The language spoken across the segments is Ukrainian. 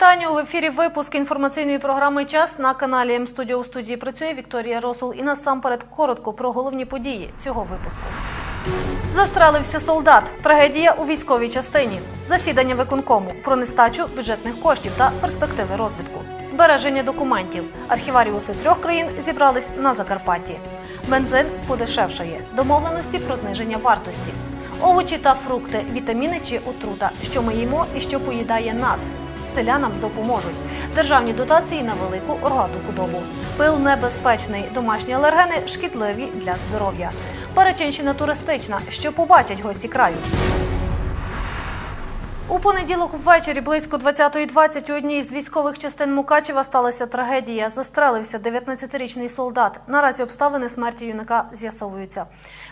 вітання у ефірі. Випуск інформаційної програми Час на каналі М Студіо у студії працює Вікторія Росул. І насамперед коротко про головні події цього випуску. Застрелився солдат. Трагедія у військовій частині. Засідання виконкому про нестачу бюджетних коштів та перспективи розвитку. Збереження документів. Архіваріуси трьох країн зібрались на Закарпатті. Бензин подешевшає. Домовленості про зниження вартості. Овочі та фрукти, вітаміни чи отрута, що ми їмо і що поїдає нас. Селянам допоможуть. Державні дотації на велику рогату худобу. Пил небезпечний, домашні алергени шкідливі для здоров'я. Перечинщина туристична, що побачать гості краю. У понеділок ввечері близько 20.20 у одній з військових частин Мукачева сталася трагедія. Застрелився 19-річний солдат. Наразі обставини смерті юнака з'ясовуються.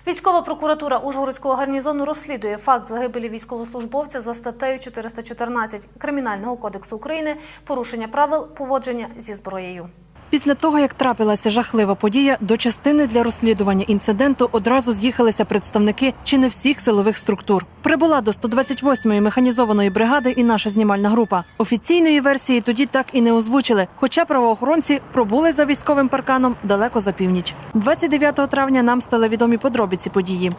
Військова прокуратура Ужгородського гарнізону розслідує факт загибелі військовослужбовця за статтею 414 Кримінального кодексу України порушення правил поводження зі зброєю. Після того, як трапилася жахлива подія, до частини для розслідування інциденту одразу з'їхалися представники чи не всіх силових структур. Прибула до 128-ї механізованої бригади і наша знімальна група. Офіційної версії тоді так і не озвучили, хоча правоохоронці пробули за військовим парканом далеко за північ. 29 травня нам стали відомі подробиці події.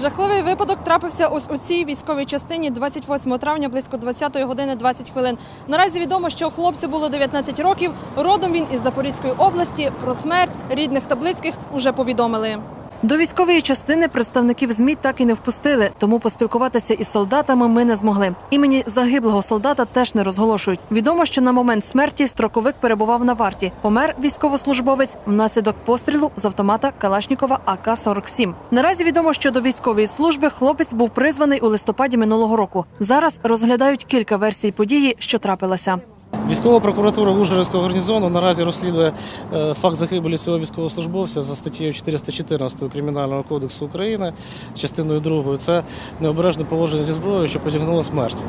Жахливий випадок трапився ось у цій військовій частині 28 травня близько 20 години 20 хвилин. Наразі відомо, що хлопцю було 19 років. Родом він із Запорізької області. Про смерть рідних та близьких уже повідомили. До військової частини представників ЗМІ так і не впустили, тому поспілкуватися із солдатами ми не змогли. Імені загиблого солдата теж не розголошують. Відомо, що на момент смерті строковик перебував на варті. Помер військовослужбовець внаслідок пострілу з автомата Калашнікова АК-47. Наразі відомо, що до військової служби хлопець був призваний у листопаді минулого року. Зараз розглядають кілька версій події, що трапилася. Військова прокуратура Ужгородського гарнізону наразі розслідує е, факт загибелі цього військовослужбовця за статтею 414 Кримінального кодексу України, частиною 2. Це необережне положення зі зброєю, що потягнуло смерть.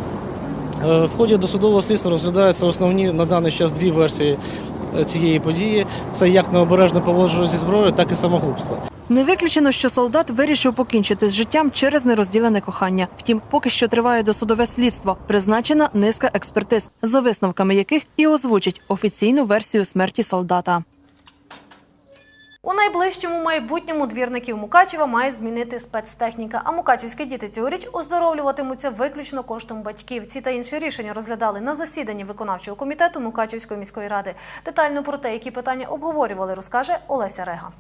Е, В ході досудового слідства розглядаються основні на даний час дві версії е, цієї події: це як необережне поводження зі зброєю, так і самогубство. Не виключено, що солдат вирішив покінчити з життям через нерозділене кохання. Втім, поки що триває досудове слідство. Призначена низка експертиз, за висновками яких і озвучить офіційну версію смерті солдата. У найближчому майбутньому двірників Мукачева має змінити спецтехніка. А мукачівські діти цьогоріч оздоровлюватимуться виключно коштом батьків. Ці та інші рішення розглядали на засіданні виконавчого комітету Мукачівської міської ради. Детально про те, які питання обговорювали, розкаже Олеся Рега.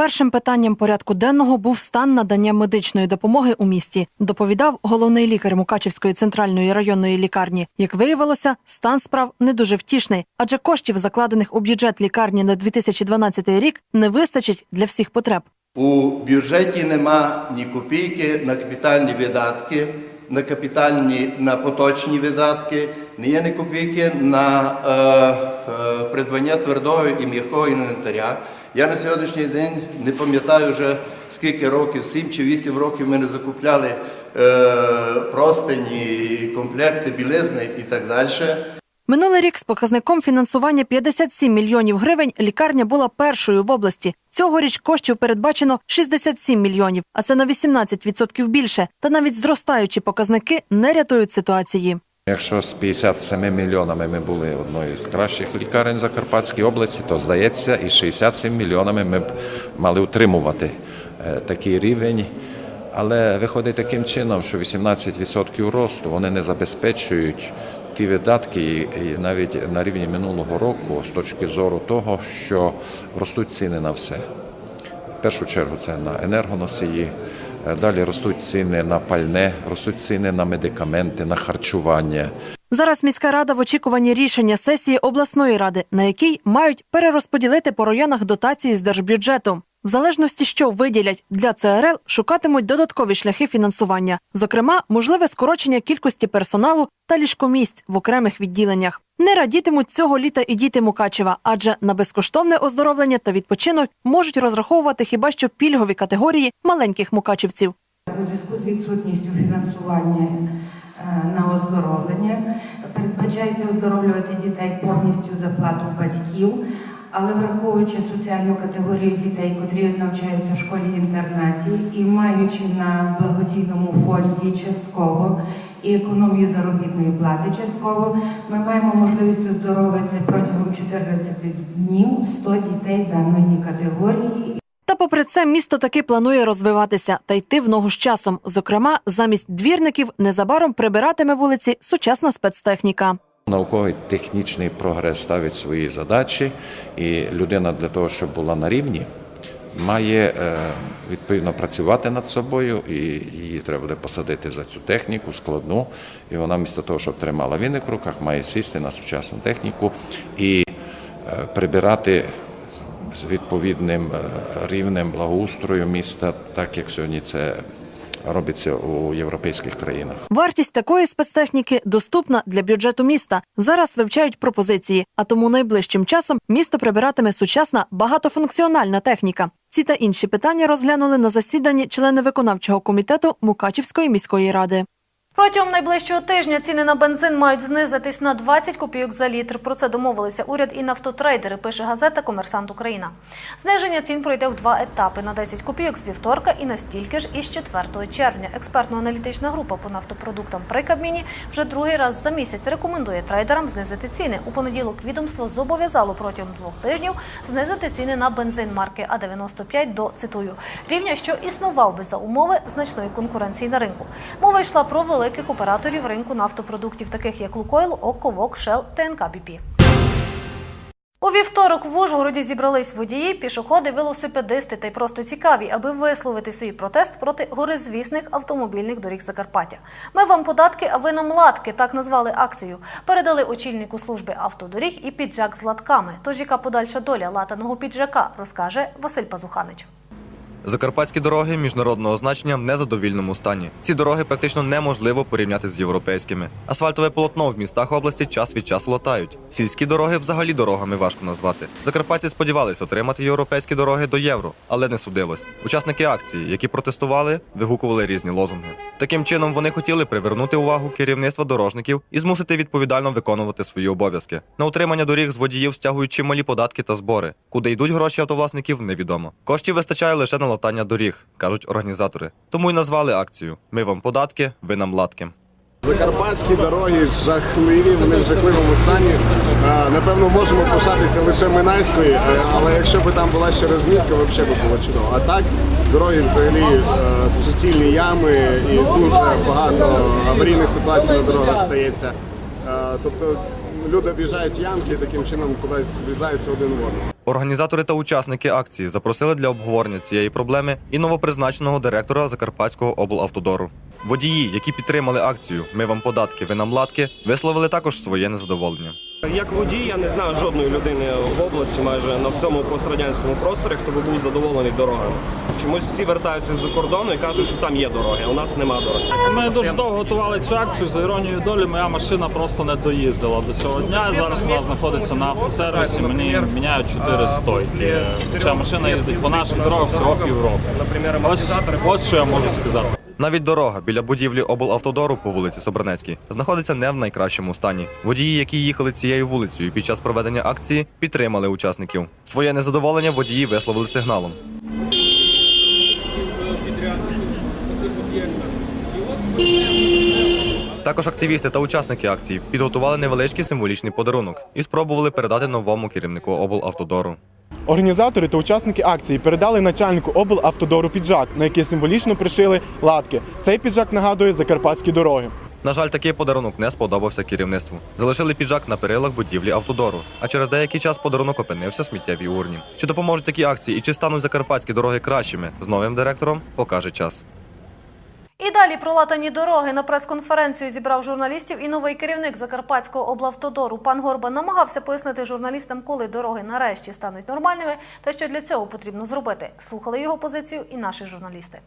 Першим питанням порядку денного був стан надання медичної допомоги у місті. Доповідав головний лікар Мукачівської центральної районної лікарні. Як виявилося, стан справ не дуже втішний, адже коштів, закладених у бюджет лікарні на 2012 рік, не вистачить для всіх потреб. У бюджеті нема ні копійки на капітальні видатки, на капітальні на поточні видатки, не є ні копійки на е, е, придбання твердого і м'якого інвентаря. Я на сьогоднішній день не пам'ятаю вже скільки років, 7 чи 8 років ми не закупляли е, простині, комплекти, білизни і так далі. Минулий рік з показником фінансування 57 мільйонів гривень лікарня була першою в області. Цьогоріч коштів передбачено 67 мільйонів, а це на 18% більше. Та навіть зростаючі показники не рятують ситуації. Якщо з 57 мільйонами ми були одною з кращих лікарень Закарпатської області, то здається, і 67 мільйонами ми б мали утримувати е, такий рівень. Але виходить таким чином, що 18% росту вони не забезпечують ті видатки, і навіть на рівні минулого року, з точки зору того, що ростуть ціни на все. В першу чергу це на енергоносії. Е, Далі ростуть ціни на пальне, ростуть ціни на медикаменти, на харчування. Зараз міська рада в очікуванні рішення сесії обласної ради, на якій мають перерозподілити по районах дотації з держбюджету. В залежності, що виділять для ЦРЛ, шукатимуть додаткові шляхи фінансування, зокрема, можливе скорочення кількості персоналу та ліжкомісць в окремих відділеннях. Не радітимуть цього літа і діти Мукачева, адже на безкоштовне оздоровлення та відпочинок можуть розраховувати хіба що пільгові категорії маленьких мукачівців. У зв'язку з відсутністю фінансування е, на оздоровлення передбачається оздоровлювати дітей повністю за плату батьків, але враховуючи соціальну категорію дітей, котрі навчаються в школі інтернаті і маючи на благодійному фонді частково і економію заробітної плати частково. Ми маємо можливість оздоровити протягом 14 днів 100 дітей даної категорії. Та попри це місто таки планує розвиватися та йти в ногу з часом. Зокрема, замість двірників незабаром прибиратиме вулиці сучасна спецтехніка. Науковий технічний прогрес ставить свої задачі, і людина для того, щоб була на рівні, має е, відповідно працювати над собою, і її треба буде посадити за цю техніку складну. І вона, вмісто того, щоб тримала віник в руках, має сісти на сучасну техніку і е, прибирати з відповідним е, рівнем благоустрою міста, так як сьогодні це робиться у європейських країнах. Вартість такої спецтехніки доступна для бюджету міста. Зараз вивчають пропозиції, а тому найближчим часом місто прибиратиме сучасна багатофункціональна техніка. Ці та інші питання розглянули на засіданні члени виконавчого комітету Мукачівської міської ради. Протягом найближчого тижня ціни на бензин мають знизитись на 20 копійок за літр. Про це домовилися уряд і нафтотрейдери, пише газета Комерсант Україна. Зниження цін пройде в два етапи на 10 копійок з вівторка і на стільки ж із 4 червня. Експертно-аналітична група по нафтопродуктам при Кабміні вже другий раз за місяць рекомендує трейдерам знизити ціни. У понеділок відомство зобов'язало протягом двох тижнів знизити ціни на бензин марки А95 до цитую рівня, що існував би за умови значної конкуренції на ринку. Мова йшла про великих операторів ринку нафтопродуктів, таких як Лукойл, Окко, Вок, Шел, ТНК БІПІ. У вівторок в Ужгороді зібрались водії, пішоходи, велосипедисти та й просто цікаві, аби висловити свій протест проти горизвісних автомобільних доріг Закарпаття. Ми вам податки, а ви нам латки. Так назвали акцію. Передали очільнику служби автодоріг і піджак з латками. Тож яка подальша доля латаного піджака, розкаже Василь Пазуханич. Закарпатські дороги міжнародного значення в незадовільному стані. Ці дороги практично неможливо порівняти з європейськими. Асфальтове полотно в містах області час від часу латають. Сільські дороги взагалі дорогами важко назвати. Закарпатці сподівались отримати європейські дороги до євро, але не судилось. Учасники акції, які протестували, вигукували різні лозунги. Таким чином вони хотіли привернути увагу керівництва дорожників і змусити відповідально виконувати свої обов'язки. На утримання доріг з водіїв стягують чималі податки та збори. Куди йдуть гроші автовласників, невідомо. Коштів вистачає лише на латання доріг, кажуть організатори. Тому й назвали акцію Ми вам податки, ви нам латки. Закарпатські дороги жахливі, вони в жахливому стані. Напевно, можемо пишатися лише Минайською, е, але якщо б там була ще розмітка, взагалі б було чудово. А так, дороги взагалі е, суцільні ями і дуже багато аварійних ситуацій на дорогах стається. Е, Тобто люди об'їжджають ямки і таким чином кудись врізаються один в одного. Організатори та учасники акції запросили для обговорення цієї проблеми і новопризначеного директора Закарпатського облавтодору. Водії, які підтримали акцію Ми вам податки, ви нам латки, висловили також своє незадоволення. Як водій, я не знаю жодної людини в області, майже на всьому пострадянському просторі, хто би був задоволений дорогами. Чомусь всі вертаються з-за кордону і кажуть, що там є дороги, а у нас нема дороги. Ми дуже довго готували цю акцію. За іронією долі, моя машина просто не доїздила до цього дня. Зараз вона знаходиться на автосервісі. Мені міняють чотири стойки. Ця машина їздить по наших дорогах всього півроку. Наприклад, Ось, ось що я можу сказати. Навіть дорога біля будівлі облавтодору по вулиці Собранецькій знаходиться не в найкращому стані. Водії, які їхали цією вулицею під час проведення акції, підтримали учасників. Своє незадоволення водії висловили сигналом. Також активісти та учасники акції підготували невеличкий символічний подарунок і спробували передати новому керівнику облавтодору. Організатори та учасники акції передали начальнику облавтодору піджак, на який символічно пришили латки. Цей піджак нагадує закарпатські дороги. На жаль, такий подарунок не сподобався керівництву. Залишили піджак на перилах будівлі автодору. А через деякий час подарунок опинився в сміттєвій урні. Чи допоможуть такі акції і чи стануть закарпатські дороги кращими з новим директором, покаже час. І далі про латані дороги на прес-конференцію зібрав журналістів і новий керівник Закарпатського облавтодору. Пан Горба намагався пояснити журналістам, коли дороги нарешті стануть нормальними та що для цього потрібно зробити. Слухали його позицію і наші журналісти.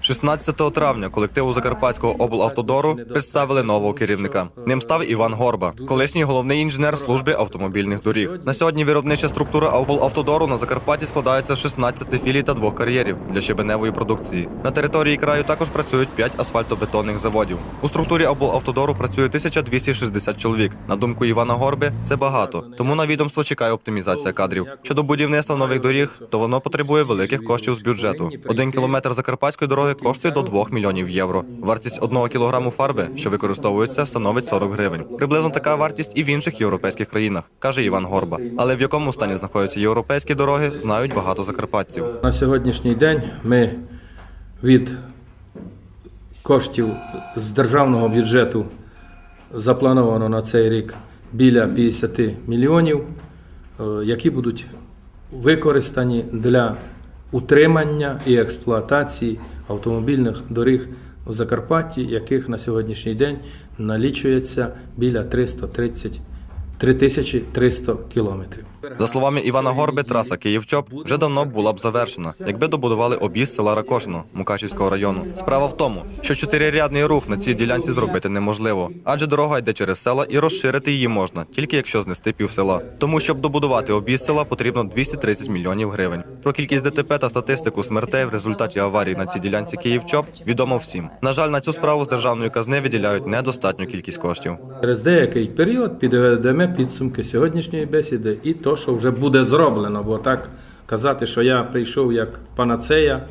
16 травня колективу Закарпатського облавтодору представили нового керівника. Ним став Іван Горба, колишній головний інженер служби автомобільних доріг. На сьогодні виробнича структура облавтодору на Закарпатті складається з 16 філій та двох кар'єрів для щебеневої продукції. На території краю також працюють 5 асфальтобетонних заводів. У структурі облавтодору працює 1260 чоловік. На думку Івана Горби, це багато. Тому на відомство чекає оптимізація кадрів. Щодо будівництва нових доріг, то воно потребує великих коштів з бюджету. Один кілометр закарпатської дороги коштує до 2 мільйонів євро. Вартість одного кілограму фарби, що використовується, становить 40 гривень. Приблизно така вартість і в інших європейських країнах, каже Іван Горба. Але в якому стані знаходяться європейські дороги, знають багато закарпатців. На сьогоднішній день ми від коштів з державного бюджету заплановано на цей рік біля 50 мільйонів, е, які будуть використані для утримання і експлуатації автомобільних доріг в Закарпатті, яких на сьогоднішній день налічується біля 330 3300 кілометрів. За словами Івана Горби, траса Київ-Чоп вже давно була б завершена, якби добудували об'їзд села Ракошино Мукачівського району. Справа в тому, що чотирирядний рух на цій ділянці зробити неможливо, адже дорога йде через села і розширити її можна тільки якщо знести пів села. Тому, щоб добудувати об'їзд села, потрібно 230 мільйонів гривень. Про кількість ДТП та статистику смертей в результаті аварії на цій ділянці Київ-Чоп відомо всім. На жаль, на цю справу з державної казни виділяють недостатню кількість коштів. Через деякий період підведемо підсумки сьогоднішньої бесіди і то, що вже буде зроблено, бо так казати, що я прийшов як панацея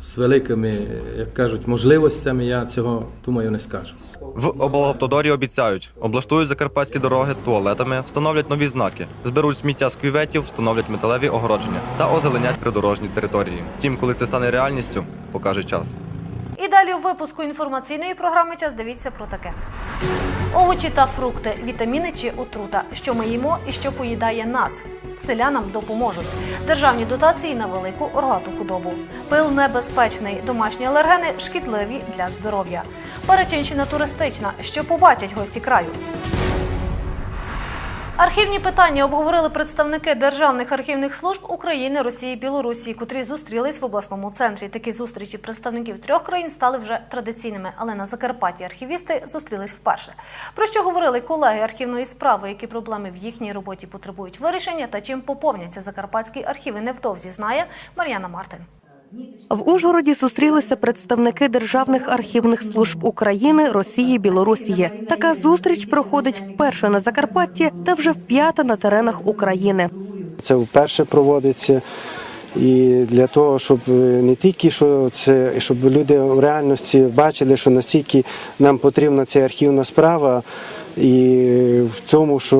з великими, як кажуть, можливостями, я цього думаю не скажу. В облавтодорі обіцяють, облаштують закарпатські дороги туалетами, встановлять нові знаки, зберуть сміття з кюветів, встановлять металеві огородження та озеленять придорожні території. Втім, коли це стане реальністю, покаже час. І далі у випуску інформаційної програми час дивіться про таке. Овочі та фрукти, вітаміни чи отрута. Що ми їмо і що поїдає нас. Селянам допоможуть. Державні дотації на велику рогату худобу. Пил небезпечний, домашні алергени шкідливі для здоров'я. Перечинщина туристична. Що побачать гості краю. Архівні питання обговорили представники державних архівних служб України, Росії, Білорусі, котрі зустрілись в обласному центрі. Такі зустрічі представників трьох країн стали вже традиційними, але на Закарпатті архівісти зустрілись вперше. Про що говорили колеги архівної справи, які проблеми в їхній роботі потребують вирішення та чим поповняться закарпатські архіви невдовзі, знає Мар'яна Мартин. В Ужгороді зустрілися представники державних архівних служб України, Росії, Білорусі. Така зустріч проходить вперше на Закарпатті та вже вп'ята на теренах України. Це вперше проводиться. І для того, щоб е, не тільки що це, щоб люди в реальності бачили, що настільки нам потрібна ця архівна справа, і в тому, що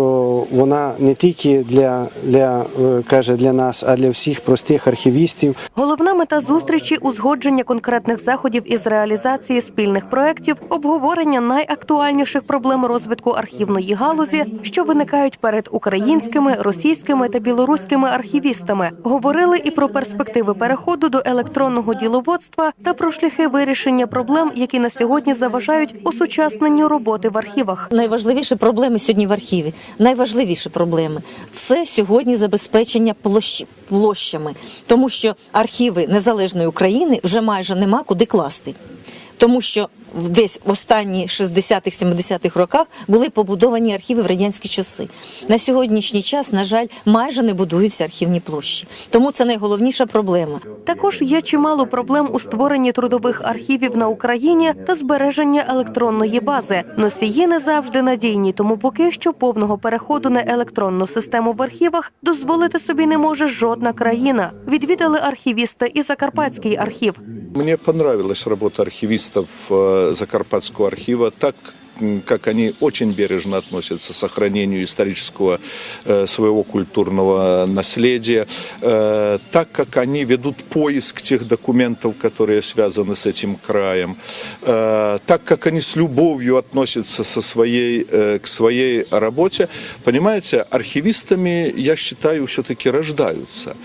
вона не тільки для, для е, каже для нас, а для всіх простих архівістів. Головна мета зустрічі узгодження конкретних заходів із реалізації спільних проєктів, обговорення найактуальніших проблем розвитку архівної галузі, що виникають перед українськими, російськими та білоруськими архівістами. Говорили і про перспективи переходу до електронного діловодства та про шляхи вирішення проблем, які на сьогодні заважають осучасненню роботи в архівах. Найважливіші проблеми сьогодні в архіві. Найважливіші проблеми це сьогодні забезпечення площ, площами, тому що архіви незалежної України вже майже нема куди класти. Тому що в десь в останні 60-х, 70-х роках були побудовані архіви в радянські часи. На сьогоднішній час, на жаль, майже не будуються архівні площі. Тому це найголовніша проблема. Також є чимало проблем у створенні трудових архівів на Україні та збереження електронної бази. Носії не завжди надійні, тому поки що повного переходу на електронну систему в архівах дозволити собі не може жодна країна. Відвідали архівісти і Закарпатський архів. Мне понравилась работа архивистов э, Закарпатского архива, так как они очень бережно относятся к сохранению исторического э, своего культурного наследия, э, так как они ведут поиск тех документов, которые связаны с этим краем, э, так как они с любовью относятся со своей, к своей работе. Понимаете, архивистами, я считаю, все-таки рождаются.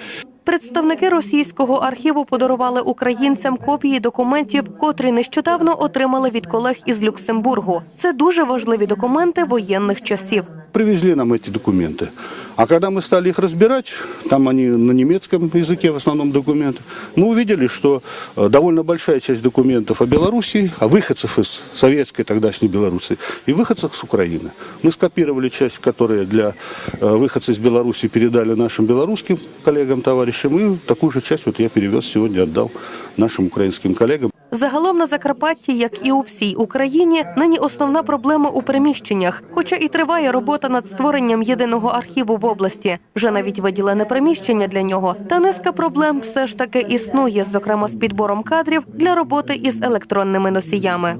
Представники російського архіву подарували українцям копії документів, котрі нещодавно отримали від колег із Люксембургу. Це дуже важливі документи воєнних часів. Привезли нам эти документы. А когда мы стали их разбирать, там они на немецком языке в основном документы, мы увидели, что э, довольно большая часть документов о Белоруссии, о выходцев из советской тогдашней Беларуси и выходцах с Украины. Мы скопировали часть, которые для э, выходцев из Беларуси передали нашим белорусским коллегам, товарищам, и такую же часть вот я перевез сегодня, отдал нашим украинским коллегам. Загалом на Закарпатті, як і у всій Україні, нині основна проблема у приміщеннях. Хоча і триває робота над створенням єдиного архіву в області. Вже навіть виділене приміщення для нього. Та низка проблем все ж таки існує, зокрема з підбором кадрів для роботи із електронними носіями.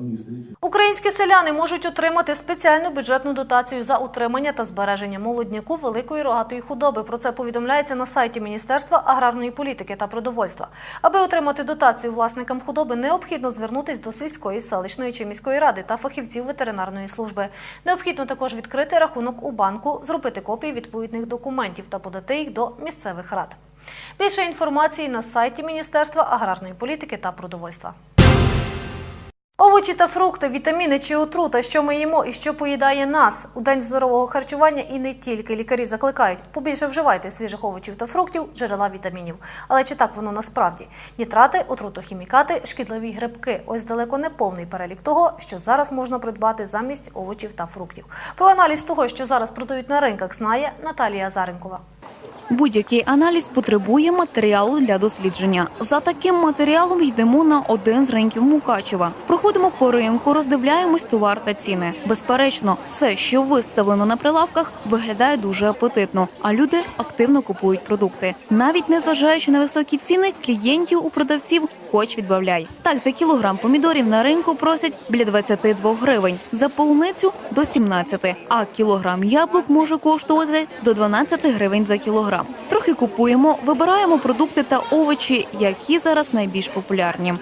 Українські селяни можуть отримати спеціальну бюджетну дотацію за утримання та збереження молодняку великої рогатої худоби. Про це повідомляється на сайті Міністерства аграрної політики та продовольства. Аби отримати дотацію власникам худоби, необхідно звернутись до сільської, селищної чи міської ради та фахівців ветеринарної служби. Необхідно також відкрити рахунок у банку, зробити копії відповідних документів та подати їх до місцевих рад. Більше інформації на сайті Міністерства аграрної політики та продовольства. Овочі та фрукти, вітаміни чи отрута, що ми їмо і що поїдає нас у день здорового харчування, і не тільки лікарі закликають побільше вживайте свіжих овочів та фруктів, джерела вітамінів. Але чи так воно насправді? Нітрати, отрутохімікати, шкідливі грибки. Ось далеко не повний перелік того, що зараз можна придбати замість овочів та фруктів. Про аналіз того, що зараз продають на ринках, знає Наталія Заренкова. Будь-який аналіз потребує матеріалу для дослідження. За таким матеріалом йдемо на один з ринків Мукачева. Проходимо по ринку, роздивляємось товар та ціни. Безперечно, все, що виставлено на прилавках, виглядає дуже апетитно, а люди активно купують продукти. Навіть незважаючи на високі ціни, клієнтів у продавців хоч відбавляй. Так, за кілограм помідорів на ринку просять біля 22 гривень, за полуницю до 17, а кілограм яблук може коштувати до 12 гривень за кілограм. Трохи купуємо, вибираємо продукти та овочі, які зараз найбільш популярні.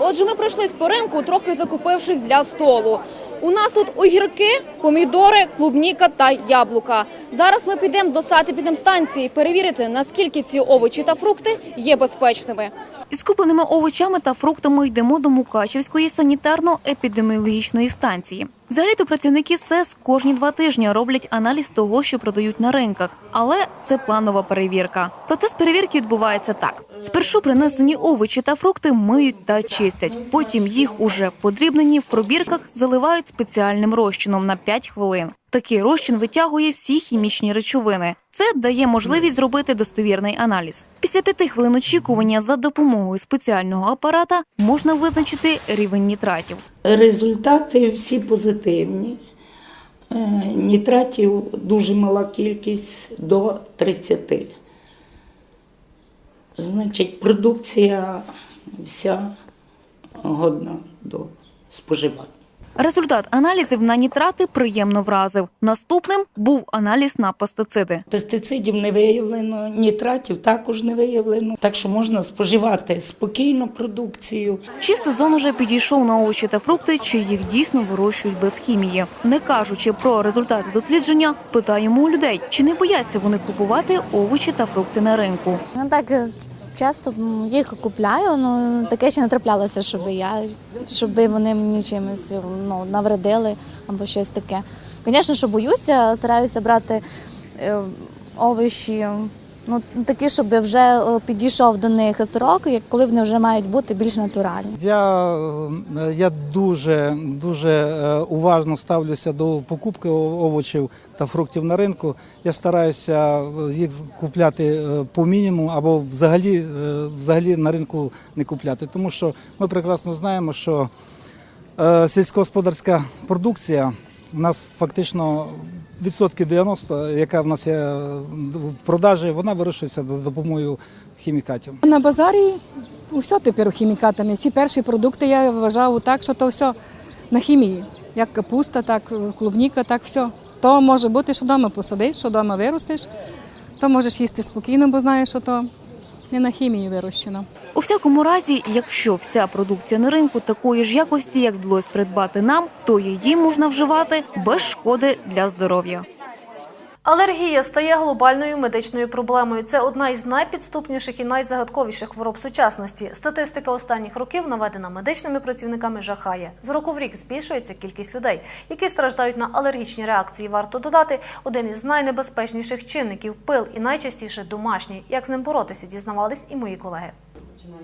Отже, ми пройшлись по ринку, трохи закупившись для столу. У нас тут огірки, помідори, клубніка та яблука. Зараз ми підемо до санепідемстанції перевірити, наскільки ці овочі та фрукти є безпечними. Із купленими овочами та фруктами йдемо до Мукачівської санітарно-епідеміологічної станції. Взагалі-то працівники СЕС кожні два тижні роблять аналіз того, що продають на ринках, але це планова перевірка. Процес перевірки відбувається так: спершу принесені овочі та фрукти миють та чистять. Потім їх уже подрібнені в пробірках заливають спеціальним розчином на 5 хвилин. Такий розчин витягує всі хімічні речовини. Це дає можливість зробити достовірний аналіз. Після п'яти хвилин очікування за допомогою спеціального апарата можна визначити рівень нітратів. Результати всі позитивні. Е, Нітратів дуже мала кількість до 30. Значить, продукція вся годна до споживання. Результат аналізів на нітрати приємно вразив. Наступним був аналіз на пестициди. Пестицидів не виявлено, нітратів також не виявлено. Так що можна споживати спокійно продукцію. Чи сезон уже підійшов на овочі та фрукти, чи їх дійсно вирощують без хімії? Не кажучи про результати дослідження, питаємо у людей, чи не бояться вони купувати овочі та фрукти на ринку. Ну так часто їх купляю, але таке ще не траплялося, щоб я щоб вони мені чимось ну, навредили або щось таке. Звісно, що боюся, стараюся брати е, овочі. Ну, такі, щоб вже е, підійшов до них срок, як коли вони вже мають бути більш натуральні. Я, е, я дуже, дуже е, уважно ставлюся до покупки овочів та фруктів на ринку. Я стараюся їх купляти по мінімуму або взагалі, взагалі на ринку не купляти. Тому що ми прекрасно знаємо, що сільськогосподарська продукція у нас фактично відсотків 90, яка в нас є е, в продажі, вона вирішується за допомогою хімікатів. На базарі все тепер хімікатами. Всі перші продукти я вважав так, що то все на хімії. Як капуста, так клубніка, так все. То може бути, що вдома посадиш, що вдома виростеш, то можеш їсти спокійно, бо знаєш, що то не на хімії вирощена. У всякому разі, якщо вся продукція на ринку такої ж якості, як вдалося придбати нам, то її можна вживати без шкоди для здоров'я. Алергія стає глобальною медичною проблемою. Це одна із найпідступніших і найзагадковіших хвороб сучасності. Статистика останніх років, наведена медичними працівниками, жахає. З року в рік збільшується кількість людей, які страждають на алергічні реакції. Варто додати один із найнебезпечніших чинників пил і найчастіше домашній. Як з ним боротися, дізнавались і мої колеги.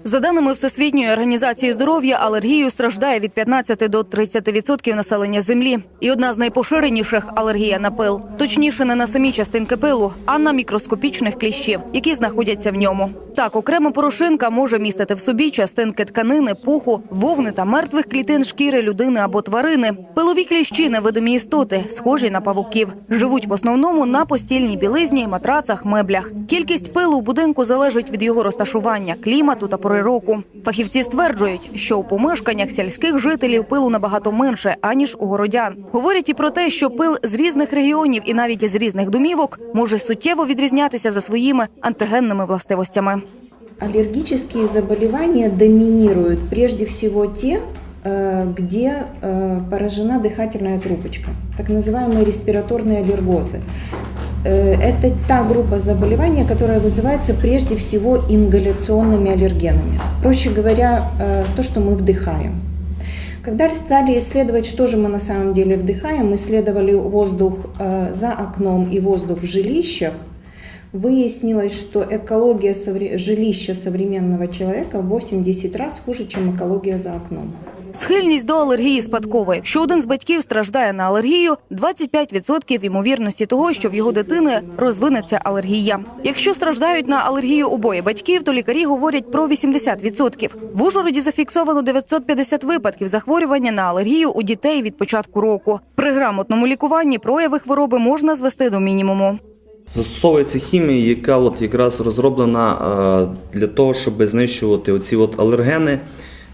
За даними Всесвітньої організації здоров'я, алергією страждає від 15 до 30% населення землі. І одна з найпоширеніших алергія на пил. Точніше, не на самі частинки пилу, а на мікроскопічних кліщів, які знаходяться в ньому. Так, окрема порошинка може містити в собі частинки тканини, пуху, вовни та мертвих клітин шкіри людини або тварини. Пилові кліщі невидимі істоти, схожі на павуків. Живуть в основному на постільній білизні, матрацах, меблях. Кількість пилу у будинку залежить від його розташування, клімату та пори року. Фахівці стверджують, що у помешканнях сільських жителів пилу набагато менше аніж у городян. Говорять і про те, що пил з різних регіонів і навіть з різних домівок може суттєво відрізнятися за своїми антигенними властивостями. Аллергические заболевания доминируют прежде всего те, э, где э, поражена дыхательная трубочка, так называемые респираторные аллергозы. Э, Это та группа заболеваний, которая вызывается прежде всего ингаляционными аллергенами. Проще говоря, э, то, что мы вдыхаем. Когда стали исследовать, что же мы на самом деле вдыхаем, исследовали воздух э, за окном и воздух в жилищах, выяснилось, что экология жилища современного человека в 8-10 раз хуже, чем экология за окном. Схильність до алергії спадкова. Якщо один з батьків страждає на алергію, 25% ймовірності того, що в його дитини розвинеться алергія. Якщо страждають на алергію обоє батьків, то лікарі говорять про 80%. В Ужгороді зафіксовано 950 випадків захворювання на алергію у дітей від початку року. При грамотному лікуванні прояви хвороби можна звести до мінімуму. Застосовується хімія, яка от якраз розроблена е, для того, щоб знищувати оці от алергени,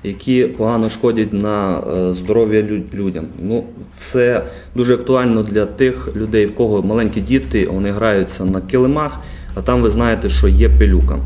які погано шкодять на е, здоров'я людям. Ну, це дуже актуально для тих людей, в кого маленькі діти, вони граються на килимах, а там ви знаєте, що є пилюка.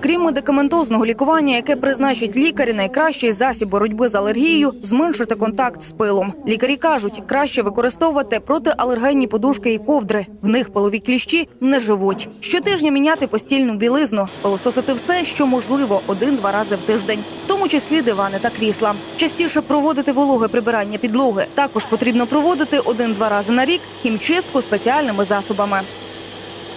Крім медикаментозного лікування, яке призначить лікарі, найкращий засіб боротьби з алергією зменшити контакт з пилом. Лікарі кажуть, краще використовувати протиалергенні подушки і ковдри. В них пилові кліщі не живуть. Щотижня міняти постільну білизну, пилососити все, що можливо, один-два рази в тиждень, в тому числі дивани та крісла. Частіше проводити вологе прибирання підлоги. Також потрібно проводити один-два рази на рік хімчистку спеціальними засобами.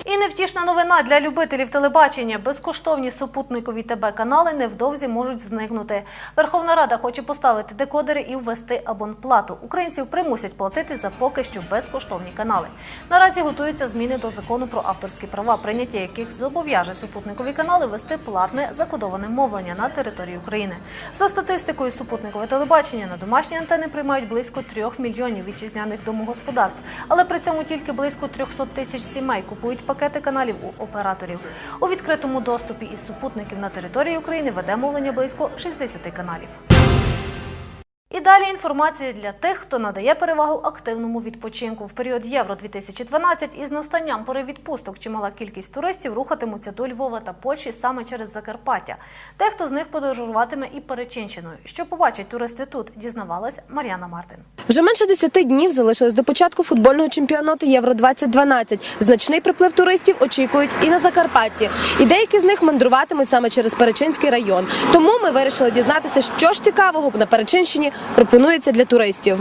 І невтішна новина для любителів телебачення. Безкоштовні супутникові ТБ канали невдовзі можуть зникнути. Верховна Рада хоче поставити декодери і ввести абонплату. Українців примусять платити за поки що безкоштовні канали. Наразі готуються зміни до закону про авторські права, прийняття яких зобов'яже супутникові канали вести платне закодоване мовлення на території України. За статистикою, супутникове телебачення на домашні антени приймають близько трьох мільйонів вітчизняних домогосподарств, але при цьому тільки близько 300 тисяч сімей купують пакети каналів у операторів. У відкритому доступі із супутників на території України веде мовлення близько 60 каналів. І далі інформація для тих, хто надає перевагу активному відпочинку. В період Євро 2012 із настанням пори відпусток чимала кількість туристів рухатимуться до Львова та Польщі саме через Закарпаття. Дехто з них подорожуватиме і Перечинщиною. Що побачать туристи тут, дізнавалась Мар'яна Мартин. Вже менше 10 днів залишилось до початку футбольного чемпіонату Євро 2012 Значний приплив туристів очікують і на Закарпатті. І деякі з них мандруватимуть саме через Перечинський район. Тому ми вирішили дізнатися, що ж цікавого на Перечинщині пропонується для туристів.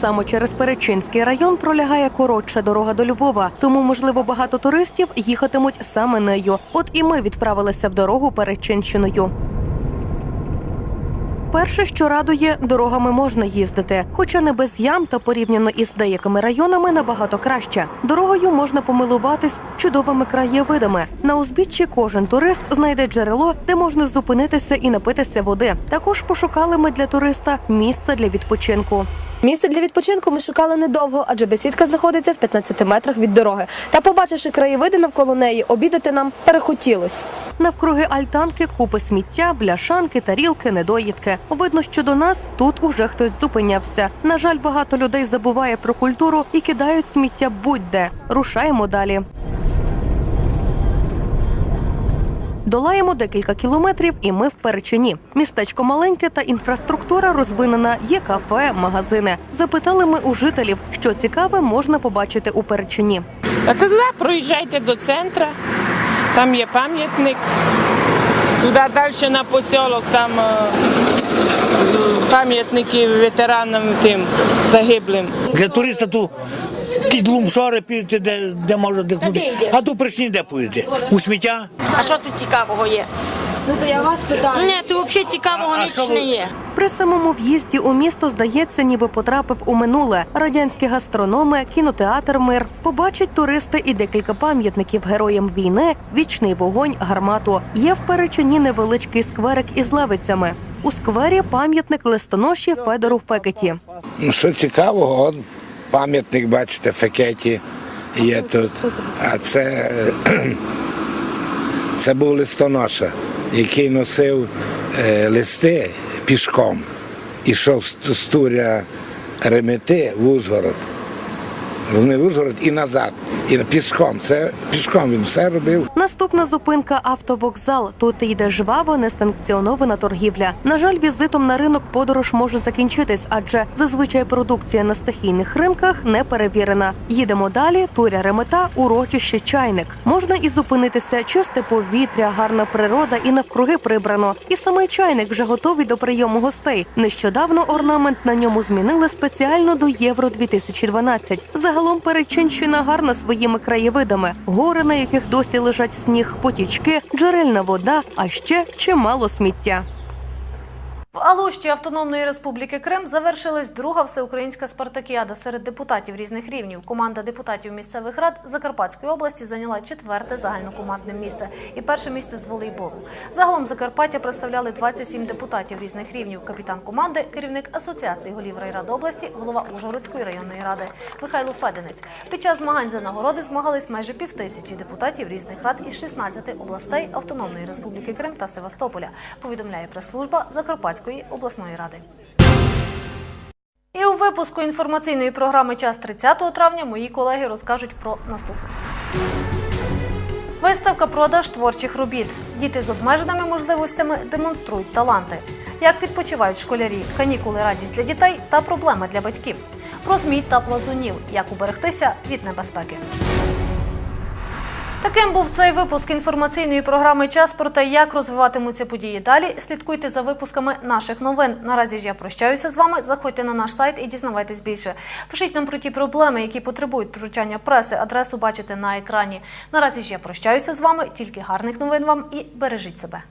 Саме через Перечинський район пролягає коротша дорога до Львова, тому, можливо, багато туристів їхатимуть саме нею. От і ми відправилися в дорогу Перечинщиною. Перше, що радує, дорогами можна їздити, хоча не без ям та порівняно із деякими районами набагато краще. Дорогою можна помилуватись чудовими краєвидами. На узбіччі кожен турист знайде джерело, де можна зупинитися і напитися води. Також пошукали ми для туриста місце для відпочинку. Місце для відпочинку ми шукали недовго, адже бесідка знаходиться в 15 метрах від дороги. Та, побачивши краєвиди навколо неї, обідати нам перехотілось. Навкруги альтанки купи сміття, бляшанки, тарілки, недоїдки. Видно, що до нас тут уже хтось зупинявся. На жаль, багато людей забуває про культуру і кидають сміття будь-де. Рушаємо далі. Долаємо декілька кілометрів, і ми в Перечині. Містечко маленьке та інфраструктура розвинена. Є кафе, магазини. Запитали ми у жителів, що цікаве можна побачити у Перечині. А туди проїжджайте до центру, там є пам'ятник. Туди далі на посілок, там е, пам'ятники ветеранам тим загиблим. Для туриста тут кідлум шори підете, де, де можна дихнути. А тут прийшли де поїдете? У сміття. А що тут цікавого є? Ну то я вас питаю. Ні, то взагалі цікавого ніч не є. При самому в'їзді у місто здається, ніби потрапив у минуле. Радянські гастрономи, кінотеатр Мир побачать туристи і декілька пам'ятників героям війни, вічний вогонь, гармату. Є в Перечині невеличкий скверик із левицями. У сквері пам'ятник листоноші Федору Фекеті. Ну, що цікавого, он пам'ятник, бачите, Фекеті є тут. А це, це був листоноша, який носив е, листи пішком. Ішов з з Туря Ремети в Ужгород. В Ужгород і назад. І пішком. Це пішком він все робив. Наступна зупинка автовокзал. Тут йде жвава, несанкціонована торгівля. На жаль, візитом на ринок подорож може закінчитись, адже зазвичай продукція на стихійних ринках не перевірена. Їдемо далі. Туря ремета, урочище чайник. Можна і зупинитися. Чисте повітря, гарна природа і навкруги прибрано. І самий чайник вже готовий до прийому гостей. Нещодавно орнамент на ньому змінили спеціально до Євро 2012 Загалом Перечинщина гарна своїми краєвидами, гори, на яких досі лежать сніг, потічки, джерельна вода, а ще чимало сміття. В Алушті Автономної Республіки Крим завершилась друга всеукраїнська спартакіада серед депутатів різних рівнів. Команда депутатів місцевих рад Закарпатської області зайняла четверте загальнокомандне місце і перше місце з волейболу. Загалом Закарпаття представляли 27 депутатів різних рівнів. Капітан команди, керівник асоціації голів райрад області, голова Ужгородської районної ради Михайло Феденець. Під час змагань за нагороди змагались майже півтисячі депутатів різних рад із 16 областей Автономної Республіки Крим та Севастополя. Повідомляє прес-служба Закарпатської обласної ради. І у випуску інформаційної програми Час 30 травня мої колеги розкажуть про наступне. Виставка продаж творчих робіт. Діти з обмеженими можливостями демонструють таланти. Як відпочивають школярі, канікули радість для дітей та проблеми для батьків. Про змій та плазунів. Як уберегтися від небезпеки. Таким був цей випуск інформаційної програми Час про те, як розвиватимуться події далі. Слідкуйте за випусками наших новин. Наразі ж я прощаюся з вами. Заходьте на наш сайт і дізнавайтесь більше. Пишіть нам про ті проблеми, які потребують втручання преси. Адресу бачите на екрані. Наразі ж я прощаюся з вами. Тільки гарних новин вам і бережіть себе.